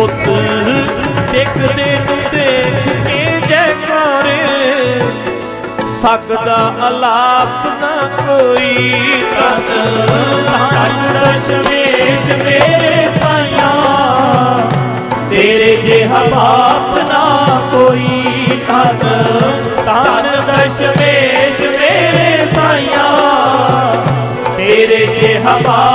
ਪੁੱਤ ਦੇਖਦੇ ਨੂੰ ਦੇਖ ਕੇ ਜੈਕਾਰੇ ਸਕਦਾ ਅਲਾਪ ਨਾ ਕੋਈ ਤਨ ਤਨ ਦਸ਼ਮੇਸ਼ ਮੇਰੇ ਸਾਈਆਂ। ਤੇਰੇ ਜਿਹਾ ਬਾਪ ਨਾ ਕੋਈ ਤਨ ਤਨ ਦਸ਼ਮੇਸ਼ ਮੇਰੇ ਸਾਈਆਂ। ਤੇਰੇ ਜਿਹਾ ਬਾਪ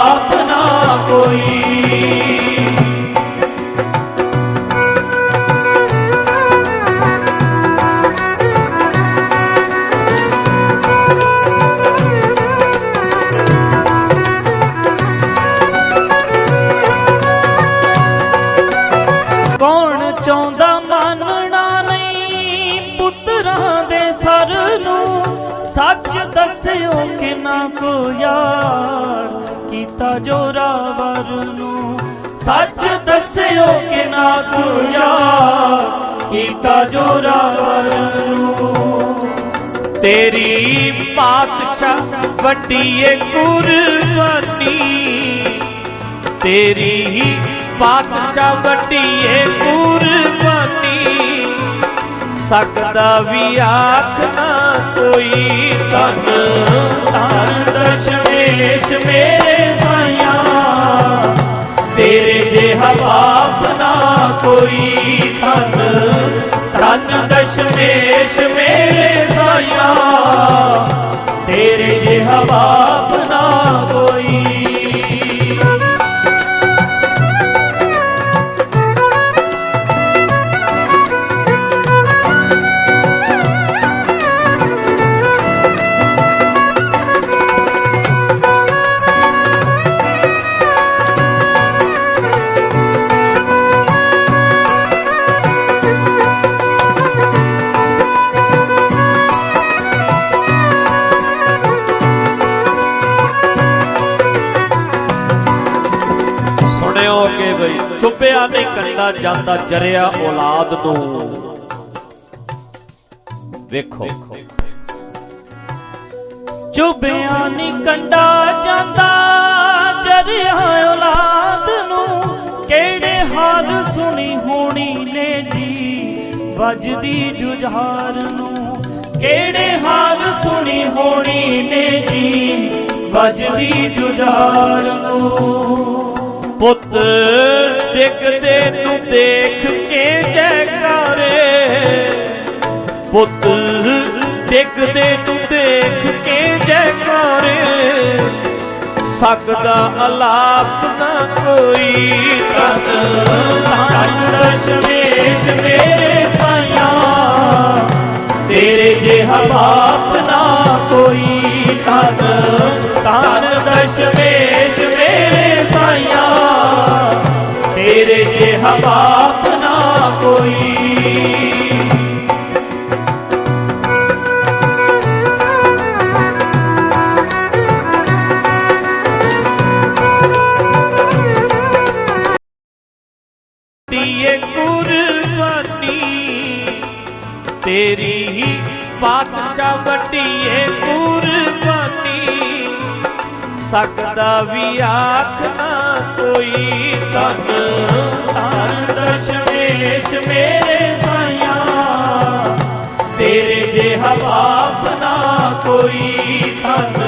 ਜੋਰਾਵਰ ਨੂੰ ਸੱਚ ਦੱਸਿਓ ਕਿ ਨਾ ਕੋ ਕੀਤਾ ਜੋਰਾਵਰ ਨੂੰ। ਤੇਰੀ ਪਾਤਸ਼ਾਹ ਵੱਡੀ ਏ ਕੁਰਬਾਨੀ। ਤੇਰੀ ਪਾਤਸ਼ਾਹ ਵੱਡੀ ਏ ਕੁਰਬਾਨੀ। ਸਕਦਾ ਵੀ ਆਖ ਨਾ ਕੋਈ ਤਨ ਤਨ ਮੇਰੇ ਸਾਈਆਂ ਤੇਰੇ ਜਿਹਾ ਬਾਪ ਨਾ ਕੋਈ। ਕੰਡਾ ਜਾਂਦਾ ਜਰਿਆ ਔਲਾਦ ਨੂੰ ਵੇਖੋ। ਚੁੱਭਿਆ ਨੀ ਕੰਡਾ ਜਾਂਦਾ ਜਰਿਆ ਔਲਾਦ ਨੂੰ। ਕਿਹੜੇ ਹਾਲ ਸੁਣੀ ਹੋਣੀ ਨੇ ਜੀ ਵੱਜਦੀ ਜੁਝਾਰ ਨੂੰ। ਕਿਹੜੇ ਹਾਲ ਸੁਣੀ ਹੋਣੀ ਨੇ ਜੀ ਵੱਜਦੀ ਜੁਝਾਰ ਨੂੰ। ਪੁੱਤ ਡਿੱਗਦੇ ਨੂੰ ਦੇਖ ਕੇ ਜੈਕਾਰੇ ਪੁੱਤ ਡਿੱਗਦੇ ਨੂੰ ਦੇਖ ਕੇ ਜੈਕਾਰੇ ਸਕਦਾ ਅਲਾਪ ਨਾ ਕੋਈ ਤਨ ਧੰਨ ਦਸ਼ਮੇਸ਼ ਮੇਰੇ ਸਾਈਆਂ। ਤੇਰੇ ਜਿਹਾ ਬਾਪ ਨਾ ਕੋਈ ਧੰਨ ਧੰਨ ਦਸ਼ਮੇਸ਼ ਤੇਰੇ ਜਿਹਾ ਬਾਪ ਨਾ ਕੋਈ। ਦੀਏ ਕੁਰਬਾਨੀ ਤੇਰੀ ਹੀ ਪਾਤਸ਼ਾਹ ਵੱਡੀਏ ਕੁਰਬਾਨੀ। ਸਕਦਾ ਵੀ ਆਖ ਨਾ ਕੋਈ ਤਨ। ਧੰਨ ਦਸ਼ਮੇਸ਼ ਮੇਰੇ ਸਾਇਆ ਤੇਰੇ ਜਿਹਾ ਬਾਪ ਨਾ ਕੋਈ ਤਨ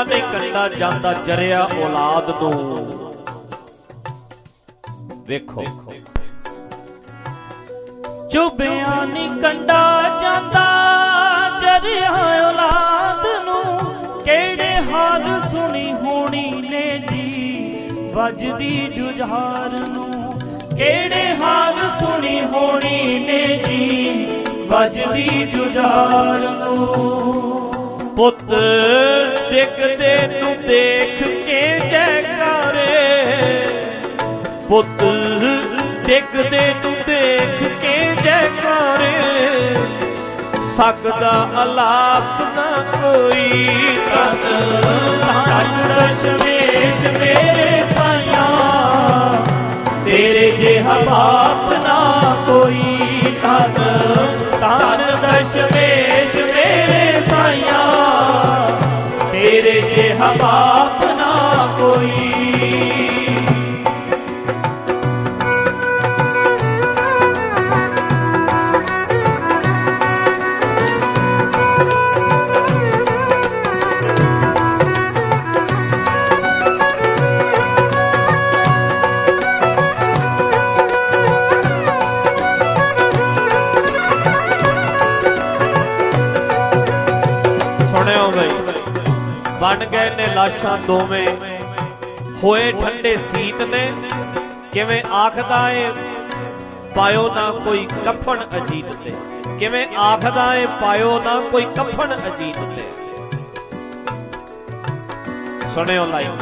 ਚੁੱਪਿਆ ਕੰਡਾ ਜਾਂਦਾ ਜਰਿਆ ਔਲਾਦ ਨੂੰ ਵੇਖੋ। ਚੁੱਭਿਆ ਨੀ ਕੰਡਾ ਜਾਂਦਾ ਜਰਿਆ ਔਲਾਦ ਨੂੰ। ਕਿਹੜੇ ਹਾਲ ਸੁਣੀ ਹੋਣੀ ਨੇ ਜੀ ਵੱਜਦੀ ਜੁਝਾਰ ਨੂੰ। ਕਿਹੜੇ ਹਾਲ ਸੁਣੀ ਹੋਣੀ ਨੇ ਜੀ ਵੱਜਦੀ ਜੁਝਾਰ ਨੂੰ। ਪੁੱਤ ਡਿੱਗਦੇ ਨੂੰ ਦੇਖ ਕੇ ਜੈਕਾਰੇ ਪੁੱਤ ਡਿੱਗਦੇ ਨੂੰ ਦੇਖ ਕੇ ਜੈਕਾਰੇ ਸਕਦਾ ਅਲਾਪ ਨਾ ਕੋਈ ਤਨ ਧੰਨ ਦਸ਼ਮੇਸ਼ ਮੇਰੇ ਸਾਈਆਂ। ਤੇਰੇ ਜਿਹਾ ਬਾਪ ਨਾ ਕੋਈ ਧੰਨ ਧੰਨ ਤੇਰੇ ਜਿਹਾ ਬਾਪ ਨਾ ਕੋਈ। ਬਣ ਗਏ ਨੇ ਲਾਸ਼ਾਂ ਦੋਵੇਂ। ਹੋਏ ਠੰਡੇ ਸੀਤ ਨੇ। ਕਿਵੇਂ ਆਖਦਾ ਏ, ਪਾਇਓ ਨਾ ਕੋਈ ਕਫਨ ਅਜੀਤ ਤੇ। ਕਿਵੇਂ ਆਖਦਾ ਏ, ਪਾਇਓ ਨਾ ਕੋਈ ਕਫਨ ਅਜੀਤ ਤੇ। ਸੁਣਿਓ ਲਾਈਨ।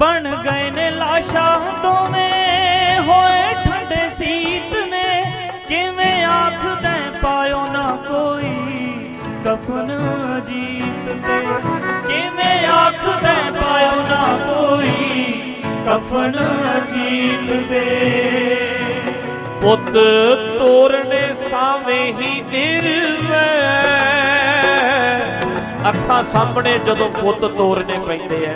ਬਣ ਗਏ ਨੇ ਲਾਸ਼ਾਂ ਦੋਵੇਂ, ਹੋਏ ਠੰਡੇ ਸੀਤ ਕਫਨ ਤੇ। ਕਿਵੇਂ ਆਖਦੇ ਪਾਇਓ ਨਾ ਕੋਈ ਕਫਨ ਅਜੀਤ ਤੇ। ਪੁੱਤ ਤੋਰਨੇ ਸਾਵੇਂ ਹੀ ਨਿਰਵੈ ਅੱਖਾਂ ਸਾਹਮਣੇ ਜਦੋਂ ਪੁੱਤ ਤੋਰਨੇ ਪੈਂਦੇ ਐ।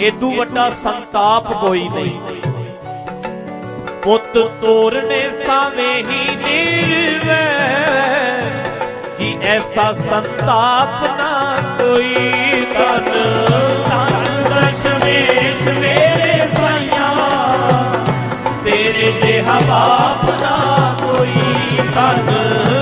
ਏਦੂ ਵੱਡਾ ਸੰਤਾਪ ਕੋਈ ਨਹੀਂ। ਪੁੱਤ ਤੋਰਨੇ ਸਾਵੇਂ ਹੀ ਨਿਰਵੈ ਜੀ, ਐਸਾ ਸੰਤਾਪ ਨਾ ਕੋਈ ਤਨ। ਧੰਨ ਦਸ਼ਮੇਸ਼ ਮੇਰੇ ਸਾਈਆਂ, ਤੇਰੇ ਦੇ ਬਾਪ ਨਾ ਕੋਈ ਤਨ ਤਨ।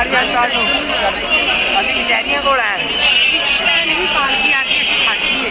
ਸਰਕਾਰੀ ਹਸਪਤਾਲ ਨੂੰ ਅਸੀਂ ਕਚਹਿਰੀਆਂ ਕੋਲ ਆਏ। ਵੀ ਪਾਲਕੀ ਆ ਗਈ ਅਸੀਂ ਖੜ ਜੀਏ